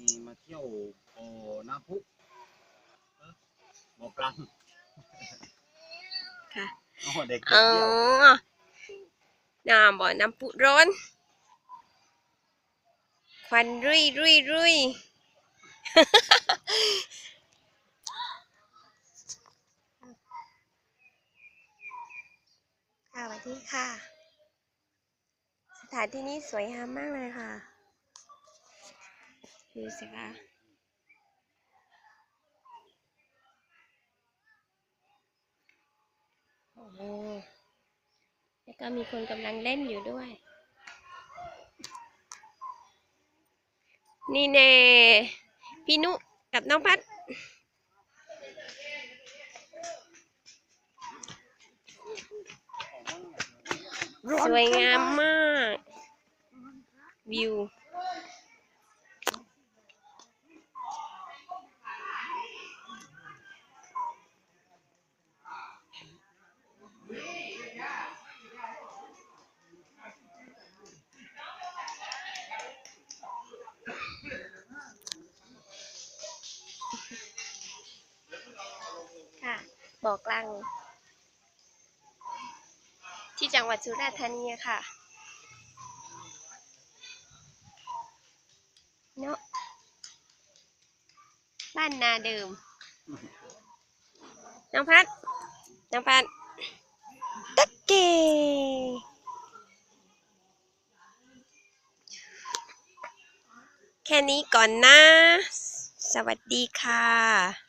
นี่มาเที่ยวบ่อน้ำพุเอ้อบ่อกลางค่ะ โอ้เด็กอ๋อ เที่ยว น้ำบ่อน้ำพุร้อน ควันรุยรุยรุย ค่ะสวัสดีค่ะ สถานที่นี้สวยงามมากเลยค่ะ ดูสิคะโอ้โหแล้วก็มีคนกำลังเล่นอยู่ด้วย นี่เน่พี่นุกับน้องพัดสวยงามมาก วิว บอกกลางที่จังหวัดสุราษฎร์ธานีค่ะเนาะบ้านนาเดิม น้องพัด น้องพัดตักเกแค่นี้ก่อนนะ สวัสดีค่ะ